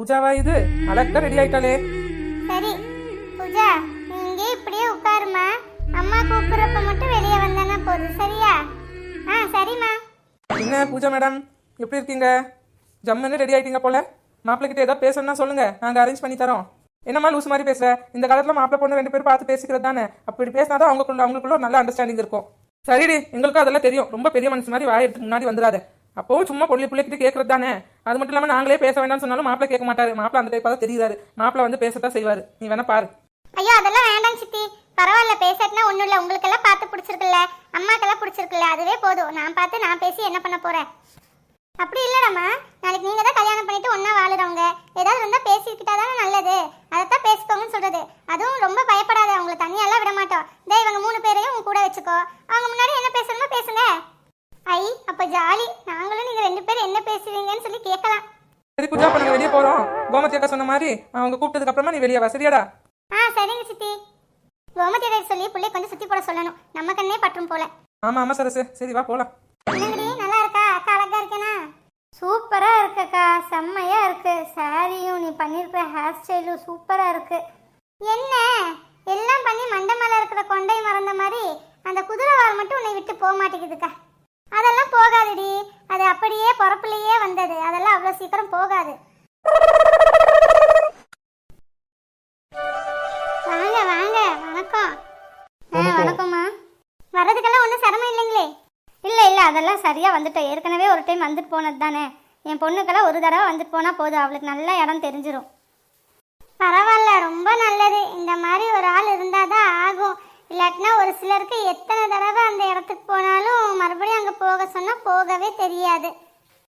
பூஜாவா இது. அழகா ரெடி ஆயிட்டாளே. சரி பூஜா நீ இங்கே இப்படியே உட்காருமா. அம்மா கூப்பிடுறப்ப மட்டும் வெளியே வந்தேன்னா போதும் சரியா? ஆ சரிம்மா. என்ன பூஜா மேடம் எப்படி இருக்கீங்க? ஜம்முன்னு ரெடி ஆயிட்டீங்க போல. மாப்பிள்ளை கிட்ட ஏதாவது பேசணும்னா சொல்லுங்க நாங்க அரேஞ்ச் பண்ணி தரோம். என்னம்மா லூஸ் மாதிரி பேசுற? இந்த காலத்துல மாப்பிள்ளை பொண்ணு ரெண்டு பேரும் பார்த்து பேசிக்கிறது தானே? அப்படி பேசினாதான் அவங்களுக்குள்ள அவங்களுக்குள்ள ஒரு நல்ல அண்டர்ஸ்டாண்டிங் இருக்கும். சரிடி எங்களுக்கும் அதெல்லாம் தெரியும். ரொம்ப பெரிய மனுஷன் மாதிரி வாய் எடுத்து முன்னாடி வந்துடாத. அப்பவும் சும்மா பொள்ளி பிள்ளைகிட்ட கேட்கறது தானே? அது மட்டும் இல்லாம நாங்களே பேச வேண்டாம்னு சொன்னாலும் மாப்பிள கேட்க மாட்டாரு. மாப்பிள அந்த டைப்பாக தான் தெரியுறாரு. மாப்பிள்ளை வந்து பேசத்தான் செய்வாரு. நீ வேணா பாரு. ஐயோ அதெல்லாம் வேண்டாம் சித்தி. பரவாயில்ல பேசட்டுனா ஒன்றும் இல்லை. உங்களுக்கெல்லாம் பார்த்து பிடிச்சிருக்குல்ல. அம்மாக்கெல்லாம் பிடிச்சிருக்குல்ல. அதுவே போதும். நான் பார்த்து நான் பேசி என்ன பண்ண போறேன்? அப்படி இல்லடாம்மா நாளைக்கு நீங்க தான் கல்யாணம் பண்ணிட்டு ஒண்ணா வாழுறவங்க. ஏதாவது இருந்தா பேசிக்கிட்டா தானே நல்லது. அதைத்தான் பேசிக்கோங்கன்னு சொல்றது. அதுவும் ரொம்ப பயப்படாத. அவங்கள தனியெல்லாம் விட மாட்டோம். இதே இவங்க மூணு பேரையும் உங்க கூட வச்சுக்கோ. அவங்க முன்னாடி என்ன ஐ அப்ப ஜாலி. நாங்களும் நீங்க ரெண்டு பேரும் என்ன பேசுவீங்கன்னு சொல்லி கேட்கலாம். சரி பூஜா நாங்க வெளியே போறோம். கோமதி அக்கா சொன்ன மாதிரி அவங்க கூப்பிட்டதுக்கு அப்புறமா நீ வெளியே வா சரியாடா? ஆ சரிங்க சித்தி. கோமதி அக்கா சொல்லி பிள்ளை கொஞ்சம் சுத்தி போட சொல்லணும். நம்ம கண்ணே பற்றும் போல. ஆமா ஆமா சரசு. சரி வா போலாம். என்னங்கடி நல்லா இருக்கா? அக்கா அழகா இருக்கேனா? சூப்பரா இருக்கக்கா செம்மையா இருக்கு. சாரியும் நீ பண்ணிருக்கிற ஹேர் ஸ்டைலும் சூப்பரா இருக்கு. என்ன? எல்லாம் பண்ணி மண்டை மேல இருக்கிற கொண்டை மறந்த மாதிரி அந்த குதிரை வால் மட்டும் உன்னை விட்டு போக மாட்டேங்குதுக்கா. அதெல்லாம் போகாதுடி. அது அப்படியே பொறப்புலயே வந்தது. அதெல்லாம் அவ்வளோ சீக்கிரம் போகாது. வாங்க வாங்க. வணக்கம். வணக்கம்மா. வர்றதுக்கெல்லாம் ஒன்றும் சிரமம் இல்லைங்களே? இல்லை இல்லை. அதெல்லாம் சரியாக வந்துட்டோம். ஏற்கனவே ஒரு டைம் வந்துட்டு போனது தானே என் பொண்ணுக்கெல்லாம் ஒரு தடவை வந்துட்டு போனால் போதும். அவளுக்கு நல்ல இடம் தெரிஞ்சிரும். பரவாயில்ல. ரொம்ப நல்லது. இந்த மாதிரி ஒரு ஆள் இருந்தால் தான் ஆகும். இல்லாட்டினா ஒரு சிலருக்கு எத்தனை தடவை அந்த இடத்துக்கு போனாலும் மறுபடியும் அங்கே போக சொன்னால் போகவே தெரியாது.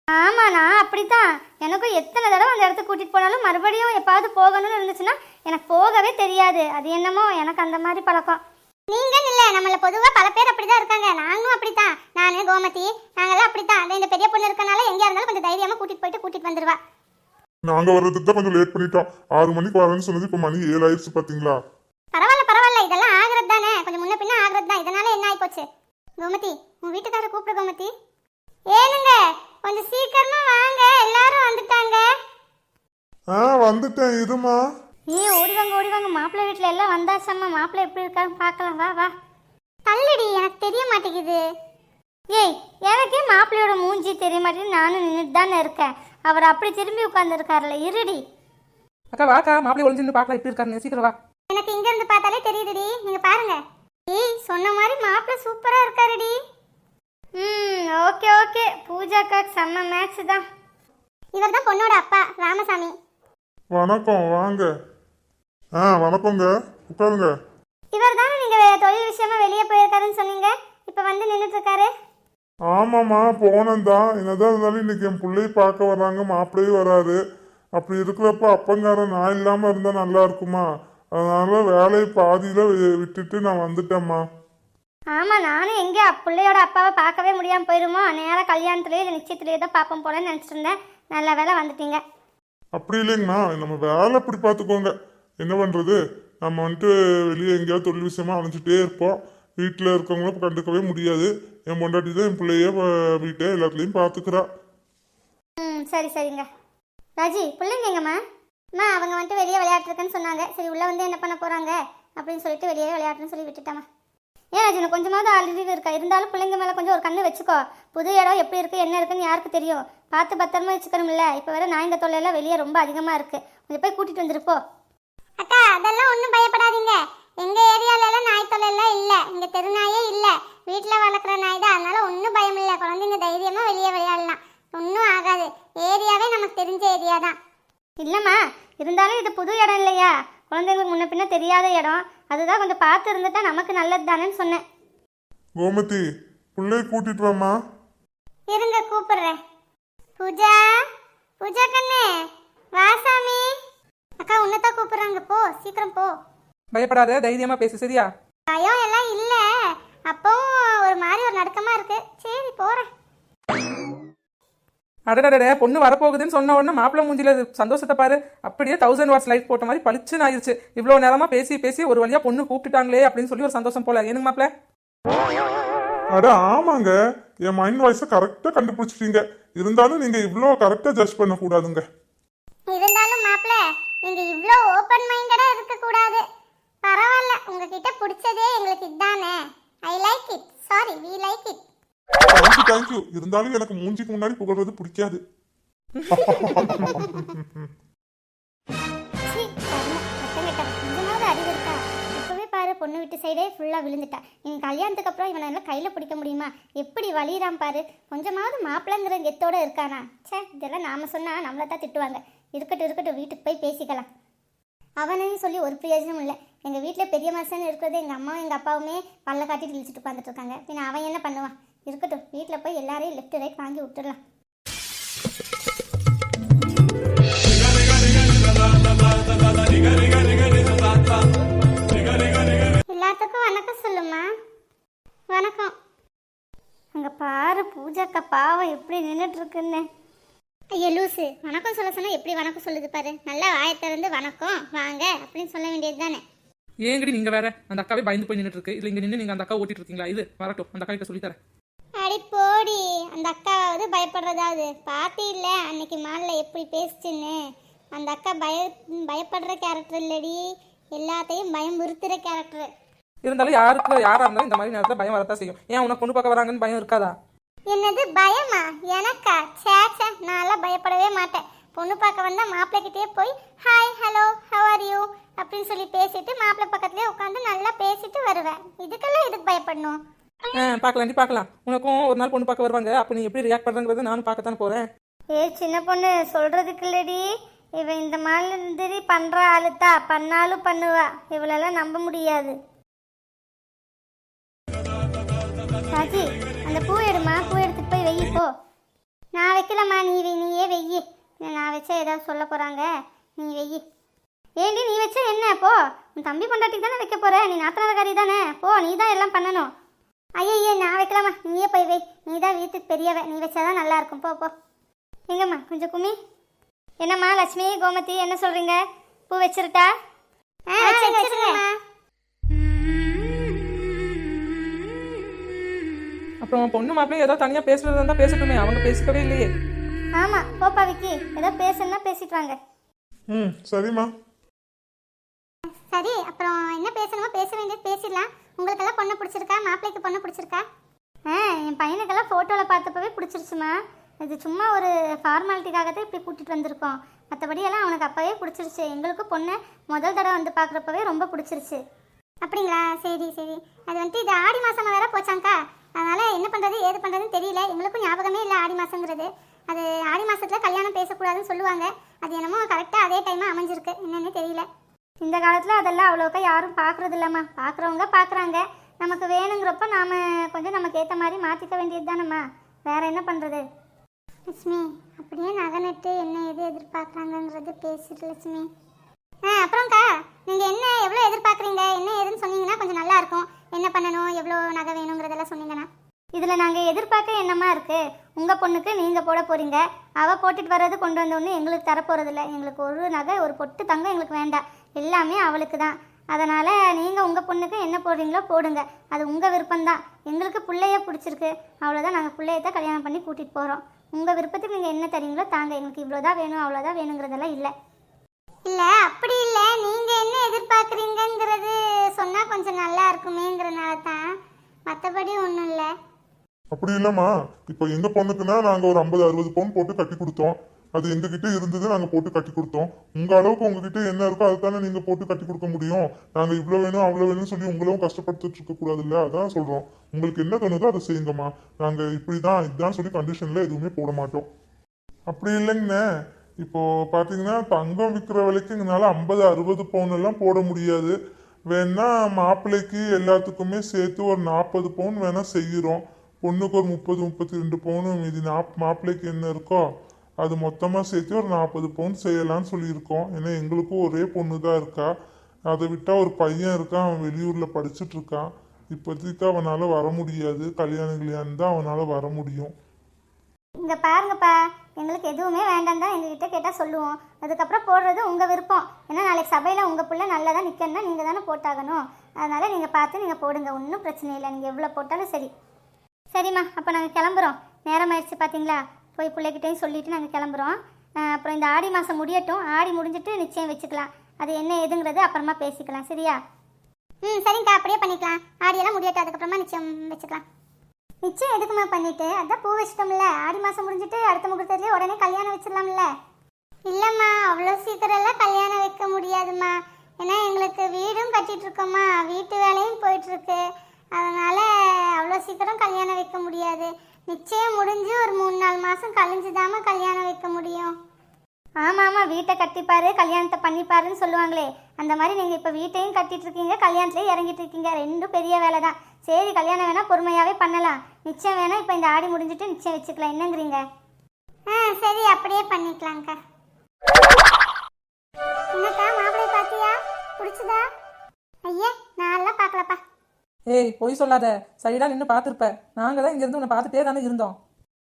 ஆமாண்ணா அப்படித்தான். எனக்கும் எத்தனை தடவை அந்த இடத்துக்கு கூட்டிகிட்டு போனாலும் மறுபடியும் எப்பாவது போகணும்னு இருந்துச்சுன்னா எனக்கு போகவே தெரியாது. அது என்னமோ எனக்கு அந்த மாதிரி பழக்கம். நீங்கள் இல்லை நம்மள பொதுவாக பல பேர் அப்படிதான் இருக்காங்க. நாங்களும் அப்படித்தான். நான் கோமதி நாங்கெல்லாம் அப்படித்தான். அந்த இந்த பெரிய பொண்ணு இருக்கனால எங்கேயா இருந்தாலும் கொஞ்சம் தைரியமாக கூட்டிட்டு போயிட்டு கூட்டிட்டு வந்துருவா. நாங்கள் வர்றதுக்கு தான் கொஞ்சம் லேட் பண்ணிட்டோம். ஆறு மணிக்கு வரேன்னு சொன்னது இப்போ மணி ஏழு ஆயிடுச்சு பார்த்தீங்களா கோமதி உன் வீட்டுக்காரர் கூப்பிடு கோமதி. ஏனுங்க கொஞ்சம் சீக்கிரமா வாங்க எல்லாரும் வந்துட்டாங்க. ஆ வந்துட்டேன் இருமா. நீ ஓடிவாங்க ஓடிவாங்க மாப்பிள்ளை வீட்டில் எல்லாம் வந்தாச்சம்மா மாப்பிள்ளை எப்படி இருக்கான்னு பார்க்கலாம் வா வா. தள்ளுடி எனக்கு தெரிய மாட்டேங்குது. ஏய் எனக்கே மாப்பிள்ளையோட மூஞ்சி தெரிய மாட்டேங்குது? நானும் நின்றுட்டு தானே இருக்கேன். அவர் அப்படி திரும்பி உட்காந்துருக்காருல இருடி. அக்கா வாக்கா மாப்பிள்ளை ஒளிஞ்சிருந்து பார்க்கலாம் எப்படி இருக்காருன்னு சீக்கிரம் வா. எனக்கு இங்க இருந்து பார்த்தாலே தெரியுதுடி. நீங்க பாருங்க. ஏய் சொன்ன மாதிரி மாப்பிள்ளை சூப்பரா இருக்காருடி. ம் ஓகே ஓகே. பூஜாக்கா செம்ம மேட்ச் தான். இவர் தான் பொண்ணோட அப்பா ராமசாமி. வணக்கம் வாங்க. ஆ வணக்கங்க. உட்காருங்க. இவர் தானே நீங்க தொழில் விஷயமா வெளியே போயிருக்காருன்னு சொன்னீங்க? இப்போ வந்து நின்றுட்டு இருக்காரு ஆமாம்மா போனேன் தான் என்னதான் இருந்தாலும் இன்னைக்கு என் பிள்ளைய பார்க்க வர்றாங்க மாப்பிள்ளையும் வராரு. அப்படி இருக்கிறப்ப அப்பங்காரன் நான் இல்லாம இருந்தா நல்லா இருக்குமா? அதனால வேலையை பாதியில விட்டுட்டு நான் வந்துட்டேம்மா. ஆமா நானும் எங்கே பிள்ளையோட அப்பாவை பார்க்கவே முடியாம போயிருமோ? நேராக கல்யாணத்துலேயே இல்லை நிச்சயத்துலேயே தான் பார்ப்போம் போலன்னு நினச்சிட்டு இருந்தேன். நல்ல வேலை வந்துட்டீங்க. அப்படி இல்லைங்கண்ணா. நம்ம வேலை அப்படி பார்த்துக்கோங்க. என்ன பண்ணுறது நம்ம வந்துட்டு வெளியே எங்கேயாவது தொழில் விஷயமா அலைஞ்சிட்டே இருப்போம். வீட்டில் இருக்கவங்கள கண்டுக்கவே முடியாது. என் பொண்டாட்டி தான் என் பிள்ளைய வீட்டை எல்லாத்துலேயும் பார்த்துக்கிறா. ம் சரி சரிங்க. ராஜி பிள்ளைங்க எங்கம்மா? அம்மா அவங்க வந்துட்டு வெளியே விளையாட்டுருக்குன்னு சொன்னாங்க. சரி உள்ளே வந்து என்ன பண்ண போகிறாங்க அப்படின்னு சொல்லிட்டு வெளியே விளையாட்டுன்னு சொல்லி விட்டுட்டேம்மா. ஏன் ராஜன கொஞ்சமாவது ஆல்ரெடி இருக்கா? இருந்தாலும் பிள்ளைங்க மேலே கொஞ்சம் ஒரு கண்ணு வச்சுக்கோ. புது இடம் எப்படி இருக்குது என்ன இருக்குன்னு யாருக்கு தெரியும்? பார்த்து பத்திரமா வச்சுக்கணும்ல. இப்போ வேற நாய்ந்த தொல்லையெல்லாம் வெளியே ரொம்ப அதிகமாக இருக்குது கொஞ்சம் போய் கூட்டிகிட்டு வந்துருப்போ அக்கா அதெல்லாம் ஒன்றும் பயப்படாதீங்க. எங்கள் ஏரியால நாய் தொல்லையெல்லாம் இல்லை. இங்கே தெருநாயே இல்லை. வீட்டில் வளர்க்குற நாய் தான். அதனால ஒன்றும் பயம் இல்லை. குழந்தைங்க தைரியமாக வெளியே விளையாடலாம். ஒன்றும் ஆகாது. ஏரியாவே நமக்கு தெரிஞ்ச ஏரியா தான். இல்லம்மா இருந்தாலும் இது புது இடம் இல்லையா? குழந்தைங்களுக்கு முன்ன பின்ன தெரியாத இடம். அதுதான் கொஞ்சம் பார்த்து இருந்துட்டா நமக்கு நல்லது தானேன்னு சொன்னேன். கோமதி பிள்ளைய கூட்டிட்டு வாம்மா. இருங்க கூப்பிடுறேன். பூஜா பூஜா கண்ணே வாசாமி அக்கா உன்னதான் கூப்பிடுறாங்க. போ சீக்கிரம் போ. பயப்படாத தைரியமா பேசு சரியா? பயம் எல்லாம் இல்ல. அப்பவும் ஒரு மாதிரி ஒரு நடுக்கமா இருக்கு. சரி போறேன். அடடடே பொண்ணு வரப்போகுதுன்னு சொன்ன உடனே மாப்பிள்ளை மூஞ்சில சந்தோஷத்தை பாரு. அப்படியே தௌசண்ட் வாட்ஸ் லைட் போட்ட மாதிரி பளிச்சுன்னு ஆயிருச்சு. இவ்வளோ நேரமா பேசி பேசி ஒரு வழியா பொண்ணு கூப்பிட்டுட்டாங்களே அப்படின்னு சொல்லி ஒரு சந்தோஷம் போல. ஏனுங்க மாப்பிள்ள? அட ஆமாங்க. என் மைண்ட் வாய்ஸை கரெக்டாக கண்டுபிடிச்சிட்டீங்க. இருந்தாலும் நீங்கள் இவ்வளோ கரெக்டாக ஜட்ஜ் பண்ணக்கூடாதுங்க. இருந்தாலும் நீங்க இவ்ளோ ஓப்பன் மைண்டடா இருக்க கூடாது பரவாயில்ல உங்ககிட்ட பிடிச்சதே எங்களுக்கு இதானே. I like it sorry we like it thank you thank you இருந்தாலும் எனக்கு மூஞ்சிக்கு முன்னாடி புகழ்றது பிடிக்காது. கொஞ்சமாவது பாரு பொண்ணு வீட்டு சைடே ஃபுல்லா விழுந்துட்டா. என் கல்யாணத்துக்கு அப்புறம் இவனை எல்லாம் கையில பிடிக்க முடியுமா? எப்படி வலியிறான் பாரு. கொஞ்சமாவது மாப்பிள்ளைங்கிற கெத்தோட இருக்கானா? சே இதெல்லாம் நாம சொன்னா நம்மளை தான் திட்டுவாங்க. இருக்கட்டும் இருக்கட்டும் வீட்டுக்கு போய் பேசிக்கலாம். அவனையும் சொல்லி ஒரு பிரயோஜனம் இல்லை. எங்கள் வீட்டில் பெரிய மனுஷன் இருக்கிறது எங்கள் அம்மாவும் எங்கள் அப்பாவுமே பல்ல காட்டிட்டு இழிச்சிட்டு உட்காந்துட்டு இருக்காங்க. பின்ன அவன் என்ன பண்ணுவான்? இருக்கட்டும். வீட்டில் போய் எல்லாரையும் லெஃப்ட் ரைட் வாங்கி விட்டுடலாம் எல்லாத்துக்கும் வணக்கம் சொல்லுமா வணக்கம். அங்க பாரு பூஜாக்கா பாவம் எப்படி நின்றுட்டு இருக்குன்னு ஐயா லூசு. வணக்கம் சொல்ல சொன்னா எப்படி வணக்கம் சொல்லுது பாரு. நல்லா வாயை திறந்து வணக்கம். வாங்க அப்படின்னு சொல்ல வேண்டியது தானே. ஏங்கடி நீங்க வேற? அந்த அக்காவே பயந்து போய் நின்றுட்டு இருக்கு இல்ல இங்க நின்று நீங்க அந்த அக்கா ஓட்டிட்டு இருக்கீங்களா? இது வரட்டும். அந்த அக்கா கிட்ட சொல்லித்தரேன் அடி போடி. அந்த அக்காவது பயப்படுறதாவது? பாத்தி இல்ல. அன்னைக்கு மாலில் எப்படி பேசுச்சுன்னு. அந்த அக்கா பய பயப்படுற கேரக்டர் இல்லடி. எல்லாத்தையும் பயமுறுத்துற கேரக்டர் இருந்தாலும் யாருக்கு யாரா இருந்தாலும் இந்த மாதிரி நேரத்துல பயம் வரத்தான் செய்யும். ஏன் உனக்கு பொண்ணு பார்க்க வராங்கன்னு பயம் இருக்காதா? என்னது பயமா? எனக்கா? சே சே நான்லாம் பயப்படவே மாட்டேன். பொண்ணு பார்க்க வந்தா மாப்பிள்ளைகிட்டே போய் hi hello how are you அப்படின்னு சொல்லி பேசிட்டு மாப்பிள்ளை பக்கத்துலேயே உட்காந்து நல்லா பேசிட்டு வருவேன். இதுக்கெல்லாம் எதுக்கு பயப்படணும்? பார்க்கலாண்டி பார்க்கலாம் உனக்கும் ஒரு நாள் பொண்ணு பார்க்க வருவாங்க. அப்போ நீ எப்படி ரியாக்ட் பண்றங்கிறத நானும் பார்க்கத்தான் போறேன். ஏ சின்ன பொண்ணு சொல்றதுக்கு இல்லடி. இவன் இந்த மாதிரி பண்ற ஆளுத்தா. பண்ணாலும் பண்ணுவா. இவளெல்லாம் நம்ப முடியாது. ராஜி அந்த பூ எடுமா பூ எடுத்துட்டு போய் வெயி போ. நான் வைக்கலம்மா. நீ நீயே வெயி. நான் வச்சா ஏதாவது சொல்ல போறாங்க. நீ வெயி. ஏண்டி நீ வச்சா என்ன? போ. உன் தம்பி பொண்டாட்டிக்கு தானே வைக்க போற? நீ நாத்தனாரக்காரி தானே? போ நீ தான் எல்லாம் பண்ணணும். ஐயய்யே நான் வைக்கலாமா? நீயே போய் வை. நீ தான் வீட்டுக்கு பெரியவ. நீ வச்சாதான் நல்லா இருக்கும் போ போ. எங்கம்மா கொஞ்சம் கும்மி. என்னம்மா லட்சுமி கோமதி என்ன சொல்றீங்க? பூ வச்சிருட்டா? அப்புறம் பொண்ணு மாப்பிள்ளையும் ஏதோ தனியா பேசுறதா இருந்தா பேசட்டுமே. அவங்க பேசிக்கவே இல்லையே. ஆமா போப்பா விக்கி. ஏதோ பேசணும்னா பேசிட்டு வாங்க. ம் சரிம்மா. சரி அப்புறம் என்ன பேசணுமோ பேச வேண்டியது பேசிடலாம் உங்களுக்கெல்லாம் பொண்ணு பிடிச்சிருக்கா மாப்பிள்ளைக்கு பொண்ணு பிடிச்சிருக்கா ஆ என் பையனுக்கெல்லாம் ஃபோட்டோவில் பார்த்தப்பவே பிடிச்சிருச்சுமா இது சும்மா ஒரு ஃபார்மாலிட்டிக்காக தான் இப்படி கூட்டிகிட்டு வந்திருக்கோம். மற்றபடியெல்லாம் அவனுக்கு அப்போவே பிடிச்சிருச்சு. எங்களுக்கும் பொண்ணு முதல் தடவை வந்து பார்க்குறப்பவே ரொம்ப பிடிச்சிருச்சு. அப்படிங்களா? சரி சரி. அது வந்துட்டு இது ஆடி மாதம் வேற போச்சாங்க்கா அதனால் என்ன பண்ணுறது ஏது பண்ணுறதுன்னு தெரியல. எங்களுக்கும் ஞாபகமே இல்லை ஆடி மாதங்கிறது அது ஆடி மாதத்தில் கல்யாணம் பேசக்கூடாதுன்னு சொல்லுவாங்க. அது என்னமோ கரெக்டாக அதே டைமாக அமைஞ்சிருக்கு. என்னென்னு தெரியல. இந்த காலத்தில் அதெல்லாம் அவ்வளோக்கா யாரும் பார்க்குறது இல்லைம்மா. பார்க்குறவங்க பார்க்குறாங்க. நமக்கு வேணுங்கிறப்ப நாம் கொஞ்சம் நமக்கு ஏற்ற மாதிரி மாற்றிக்க வேண்டியது தானம்மா வேற என்ன பண்ணுறது லட்சுமி அப்படியே நகை நட்டு என்ன எது எதிர்பார்க்குறாங்கன்றது பேசிட்டு லட்சுமி. ஆ அப்புறம்க்கா நீங்கள் என்ன எவ்வளோ எதிர்பார்க்குறீங்க? என்ன ஏதுன்னு சொன்னீங்கன்னா கொஞ்சம் நல்லா இருக்கும். என்ன பண்ணணும்? எவ்வளோ நகை வேணுங்கிறதெல்லாம் சொன்னீங்கன்னா. இதில் நாங்கள் எதிர்பார்க்க என்னமா இருக்குது உங்கள் பொண்ணுக்கு நீங்கள் போட போகிறீங்க அவள் போட்டுட்டு வர்றது கொண்டு வந்தோடனே எங்களுக்கு தரப்போகிறதில்ல எங்களுக்கு ஒரு நகை ஒரு பொட்டு தங்கம் எங்களுக்கு வேண்டாம். எல்லாமே அவளுக்கு தான். அதனால் நீங்கள் உங்கள் பொண்ணுக்கு என்ன போடுறீங்களோ போடுங்க. அது உங்கள் விருப்பம்தான். எங்களுக்கு பிள்ளைய பிடிச்சிருக்கு. அவ்வளோதான் நாங்கள் பிள்ளைய தான் கல்யாணம் பண்ணி கூட்டிகிட்டு போகிறோம் உங்கள் விருப்பத்துக்கு நீங்கள் என்ன தரீங்களோ தாங்க. எங்களுக்கு இவ்வளோதான் வேணும். அவ்வளோதான் வேணுங்கிறதெல்லாம் இல்லை. இல்லை அப்படி இல்லை. நீங்கள் என்ன எதிர்பார்க்குறீங்கங்கிறது சொன்னால் கொஞ்சம் நல்லா இருக்குமேங்கிறனால தான் மற்றபடி ஒன்றும் இல்லை. அப்படி இல்லம்மா. இப்போ எங்க பொண்ணுக்குன்னா நாங்க ஒரு ஐம்பது அறுபது பவுன் போட்டு கட்டி கொடுத்தோம். அது எங்ககிட்ட இருந்தது நாங்க போட்டு கட்டி கொடுத்தோம். உங்க அளவுக்கு உங்ககிட்ட என்ன இருக்கோ அதுதானே நீங்க போட்டு கட்டி கொடுக்க முடியும். நாங்க இவ்வளவு வேணும் அவ்வளவு வேணும்னு சொல்லி உங்களும் கஷ்டப்படுத்திட்டு இருக்க கூடாதுல்ல? அதான் சொல்றோம். உங்களுக்கு என்ன தோணுதோ அதை செய்யுங்கம்மா. நாங்க இப்படிதான் இதுதான் சொல்லி கண்டிஷன்ல எதுவுமே போட மாட்டோம். அப்படி இல்லைங்கண்ணே. இப்போ பாத்தீங்கன்னா தங்கம் விற்கிற விலைக்கு எங்களால ஐம்பது அறுபது பவுன் எல்லாம் போட முடியாது. வேணா மாப்பிள்ளைக்கு எல்லாத்துக்குமே சேர்த்து ஒரு நாற்பது பவுன் வேணா செய்கிறோம் பொண்ணுக்கு ஒரு முப்பது முப்பத்தி ரெண்டு பவுன் மீதி நாப் மாப்பிள்ளைக்கு என்ன இருக்கோ அது மொத்தமாக சேர்த்து ஒரு நாற்பது பவுன் செய்யலாம்னு சொல்லியிருக்கோம். ஏன்னா எங்களுக்கும் ஒரே பொண்ணு தான் இருக்கா. அதை விட்டால் ஒரு பையன் இருக்கான் அவன் வெளியூரில் படிச்சுட்டு இருக்கான். இப்போதைக்கு அவனால் வர முடியாது. கல்யாணம் கல்யாணம் தான் அவனால் வர முடியும். இங்கே பாருங்கப்பா. எங்களுக்கு எதுவுமே வேண்டாம் தான் எங்ககிட்ட கேட்டால் சொல்லுவோம். அதுக்கப்புறம் போடுறது உங்கள் விருப்பம். ஏன்னா நாளைக்கு சபையில் உங்கள் பிள்ளை நல்லதா நிற்கணும்னா நீங்கள் தானே போட்டாகணும். அதனால் நீங்கள் பார்த்து நீங்கள் போடுங்க. ஒன்றும் பிரச்சனை இல்லை. நீங்கள் எவ்வளோ போட்டாலும் சரி. சரிம்மா அப்போ நாங்கள் கிளம்புறோம். நேரம் ஆயிடுச்சு பார்த்தீங்களா போய் பிள்ளைகிட்டையும் சொல்லிவிட்டு நாங்கள் கிளம்புறோம். அப்புறம் இந்த ஆடி மாதம் முடியட்டும். ஆடி முடிஞ்சிட்டு நிச்சயம் வச்சுக்கலாம். அது என்ன ஏதுங்கிறது அப்புறமா பேசிக்கலாம். சரியா? ம் சரிங்கக்கா. அப்படியே பண்ணிக்கலாம். ஆடியெல்லாம் முடியட்டும். அதுக்கப்புறமா நிச்சயம் வச்சுக்கலாம். நிச்சயம் எதுக்குமா பண்ணிட்டு? அதான் பூ வச்சிட்டோம்ல. ஆடி மாதம் முடிஞ்சிட்டு அடுத்த முகூர்த்தத்துலேயே உடனே கல்யாணம் வச்சிடலாம்ல. இல்லைம்மா. அவ்வளோ சீக்கிரம்லாம் கல்யாணம் வைக்க முடியாதும்மா. ஏன்னா எங்களுக்கு வீடும் கட்டிட்டு இருக்கோம்மா. வீட்டு வேலையும் போயிட்டுருக்கு அதனால் அவ்வளோ சீக்கிரம் கல்யாணம் வைக்க முடியாது. நிச்சயம் முடிஞ்சு ஒரு மூணு நாலு மாதம் கழிஞ்சுதாம்மா கல்யாணம் வைக்க முடியும். ஆமாம் ஆமாம் வீட்டை கட்டிப்பாரு கல்யாணத்தை பண்ணிப்பாருன்னு சொல்லுவாங்களே. அந்த மாதிரி நீங்கள் இப்போ வீட்டையும் கட்டிட்டு இருக்கீங்க கல்யாணத்துலேயும் இறங்கிட்டு இருக்கீங்க ரெண்டும் பெரிய வேலை தான் சரி கல்யாணம் வேணால் பொறுமையாகவே பண்ணலாம். நிச்சயம் வேணால் இப்போ இந்த ஆடி முடிஞ்சிட்டு நிச்சயம் வச்சுக்கலாம். என்னங்கிறீங்க? ஆ சரி அப்படியே பண்ணிக்கலாங்க்கா என்னக்கா மாப்பிள்ளை பாத்தியா? பிடிச்சதா? ஐயே நான்லாம் பார்க்கலப்பா. ஏய் பொய் சொல்லாத. சரிடா நின்று பார்த்துருப்ப. நாங்க தான் இங்கேருந்து உன்னை பார்த்துட்டே தானே இருந்தோம்.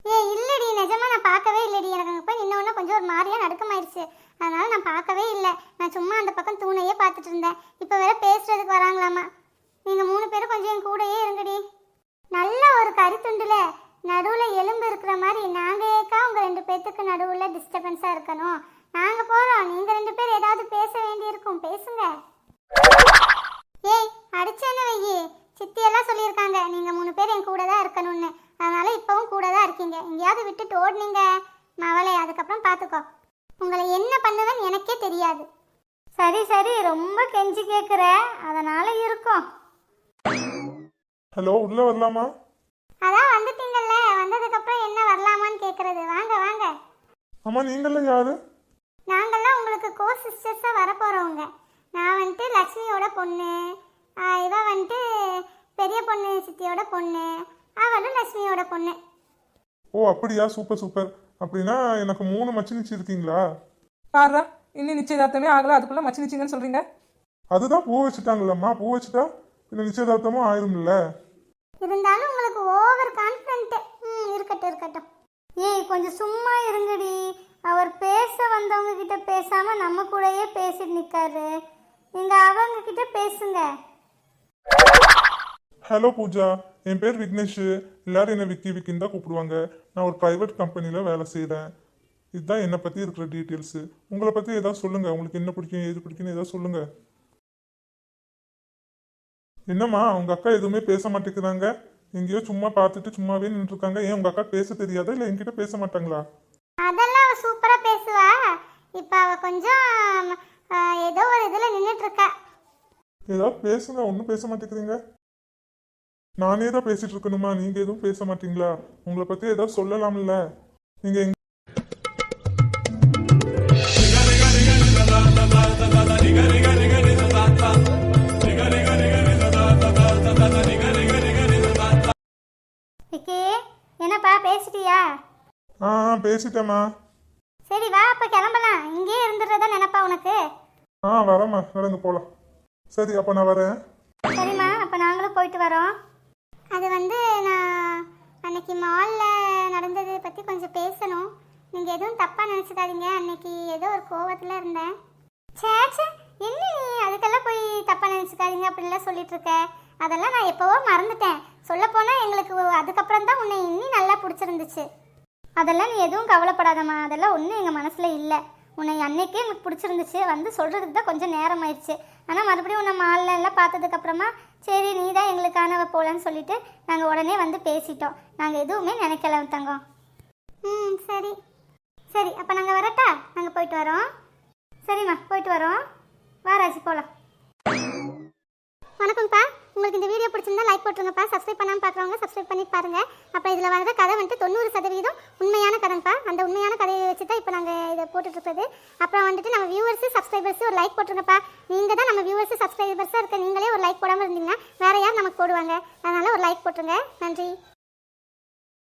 ஏய் இல்லடி. நிஜமா நான் பார்க்கவே இல்லடி. எனக்கு அங்கே போய் நின்னோன்னா கொஞ்சம் ஒரு மாதிரியா நடுக்கமாயிருச்சு. அதனால நான் பார்க்கவே இல்லை. நான் சும்மா அந்த பக்கம் தூணையே பார்த்துட்டு இருந்தேன். இப்போ வேற பேசுறதுக்கு வராங்களாமா. நீங்க மூணு பேரும் கொஞ்சம் என் கூடயே இருங்கடி. நல்ல ஒரு கருத்துண்டுல. நடுவில் எலும்பு இருக்கிற மாதிரி நாங்க ஏக்கா உங்க ரெண்டு பேத்துக்கு நடுவில் டிஸ்டர்பன்ஸா இருக்கணும். நாங்க போறோம். நீங்க ரெண்டு பேர் ஏதாவது பேச வேண்டியிருக்கும். பேசுங்க. ஏய் அடிச்சேன்னு வையி. சித்தி எல்லாம் சொல்லியிருக்காங்க. நீங்க மூணு பேர் என் கூட தான் இருக்கணும்னு. அதனால இப்பவும் கூட தான் இருக்கீங்க. எங்கேயாவது விட்டுட்டு ஓடுனீங்க. மவளே அதுக்கப்புறம் பார்த்துக்கோ உங்களை என்ன பண்ணுவேன்னு எனக்கே தெரியாது. சரி சரி ரொம்ப கெஞ்சி கேட்குற அதனால இருக்கும். ஹலோ உள்ள வரலாமா? அதான் வந்துட்டீங்கல்ல. வந்ததுக்கப்புறம் என்ன வரலாமான்னு கேட்குறது வாங்க வாங்க. ஆமா நீங்களாம் யாரு? நாங்கள்லாம் உங்களுக்கு கோ சிஸ்டர்ஸாக வரப்போகிறவங்க நான் வந்துட்டு லக்ஷ்மியோட பொண்ணு. இவ வந்துட்டு பெரிய பொண்ணு சித்தியோட பொண்ணு அவளும் லக்ஷ்மியோட பொண்ணு. ஓ அப்படியா? சூப்பர் சூப்பர் அப்படின்னா எனக்கு மூணு மச்சினிச்சு இருக்கீங்களா பாடுறா இன்னும் நிச்சயதார்த்தமே ஆகல. அதுக்குள்ளே மச்சி நிச்சிங்கன்னு சொல்கிறீங்க அதுதான் பூ வச்சுட்டாங்கல்லம்மா. பூ வச்சுட்டா இந்த நிச்சயதார்த்தமும் ஆயிரும்ல? இருந்தாலும் உங்களுக்கு ஓவர் கான்ஃபிடென்ட் ம் இருக்கட்டும் இருக்கட்டும். ஏய் கொஞ்சம் சும்மா இருங்கடி. அவர் பேச வந்தவங்க கிட்ட பேசாம நம்ம கூடயே பேசிட்டு நிக்காரு. நீங்க அவங்க கிட்ட பேசுங்க. ஹலோ பூஜா என் பேர் விக்னேஷ். எல்லாரும் என்ன விக்கி விக்கின்னு தான் கூப்பிடுவாங்க. நான் ஒரு ப்ரைவேட் கம்பெனியில் வேலை செய்கிறேன் இதுதான் என்னை பற்றி இருக்கிற டீட்டெயில்ஸு உங்களை பற்றி ஏதாவது சொல்லுங்கள் உங்களுக்கு என்ன பிடிக்கும் ஏது பிடிக்கும்னு ஏதாவது சொல்லுங்கள் என்னம்மா உங்கள் அக்கா எதுவுமே பேச மாட்டேங்கிறாங்க. எங்கேயோ சும்மா பார்த்துட்டு சும்மாவே நின்றுருக்காங்க. ஏன் உங்கள் அக்கா பேச தெரியாதா? இல்லை என்கிட்ட பேச மாட்டாங்களா? அதெல்லாம் அவ சூப்பரா பேசுவா. இப்ப அவ கொஞ்சம் ஏதோ ஒரு இதுல நின்னுட்டு இருக்கா. ஏதாவது பேசுங்க. ஒன்றும் பேச மாட்டேங்கிறீங்க. நானே தான் பேசிட்டு இருக்கணுமா? நீங்கள் எதுவும் பேச மாட்டீங்களா? உங்களை பற்றி ஏதாவது சொல்லலாம்ல. எங்க விக்கி என்னப்பா பேசிட்டியா? ஆ பேசிட்டேம்மா. சரி வா அப்ப கிளம்பலாம். இங்கேயே இருந்துடுறதா நினைப்பா உனக்கு? ஆ வரேம்மா. நடந்து போகலாம் சரி அப்போ நான் வரேன். சரிம்மா அப்போ நாங்களும் போயிட்டு வரோம். அது வந்து நான் அன்னைக்கு மாலில் நடந்ததை பற்றி கொஞ்சம் பேசணும். நீங்கள் எதுவும் தப்பாக நினச்சிக்காதீங்க. அன்னைக்கு ஏதோ ஒரு கோவத்தில் இருந்தேன். சேச்சே என்ன நீ அதுக்கெல்லாம் போய் தப்பாக நினச்சிக்காதீங்க அப்படின்லாம் சொல்லிட்டு இருக்க அதெல்லாம் நான் எப்போவோ மறந்துட்டேன். சொல்லப்போனால் எங்களுக்கு அதுக்கப்புறம் தான் உன்னை இன்னும் நல்லா பிடிச்சிருந்துச்சு. அதெல்லாம் நீ எதுவும் கவலைப்படாதம்மா. அதெல்லாம் ஒன்றும் எங்கள் மனசில் இல்லை. உன்னை அன்னைக்கே எனக்கு பிடிச்சிருந்துச்சு. வந்து சொல்கிறதுக்கு தான் கொஞ்சம் நேரம் ஆயிடுச்சு. ஆனால் மறுபடியும் உன்னை மாலில் எல்லாம் பார்த்ததுக்கப்புறமா சரி நீ தான் எங்களுக்கானவ போகலான்னு சொல்லிட்டு நாங்கள் உடனே வந்து பேசிட்டோம். நாங்கள் எதுவுமே நினைக்கல தங்கம். ம் சரி. சரி அப்போ நாங்கள் வரட்டா? நாங்கள் போயிட்டு வரோம். சரிம்மா போயிட்டு வரோம். வா ராஜி போகலாம் வணக்கம்ப்பா. உங்களுக்கு இந்த வீடியோ பிடிச்சிருந்தா லைக் போட்டுருங்கப்பா. சப்ஸ்கிரைப் பண்ணாமல் பார்க்குறவங்க சப்ஸ்கிரைப் பண்ணி பாருங்கள் அப்போ இதில் வர்ற கதை வந்துட்டு தொண்ணூறு சதவீதம் உண்மையான கதைப்பா அந்த உண்மையான கதையை வச்சு தான் இப்போ நாங்கள் இதை போட்டுட்ருக்குது அப்புறம் வந்துட்டு நம்ம வியூவர்ஸு சப்ஸ்கிரைபர்ஸு ஒரு லைக் போட்டுருங்கப்பா. நீங்கள் தான் நம்ம வியூவர்ஸு சப்ஸ்கிரைபர்ஸாக இருக்க நீங்களே ஒரு லைக் போடாமல் இருந்தீங்கன்னா வேறு யார் நமக்கு போடுவாங்க. அதனால் ஒரு லைக் போட்டுருங்க. நன்றி.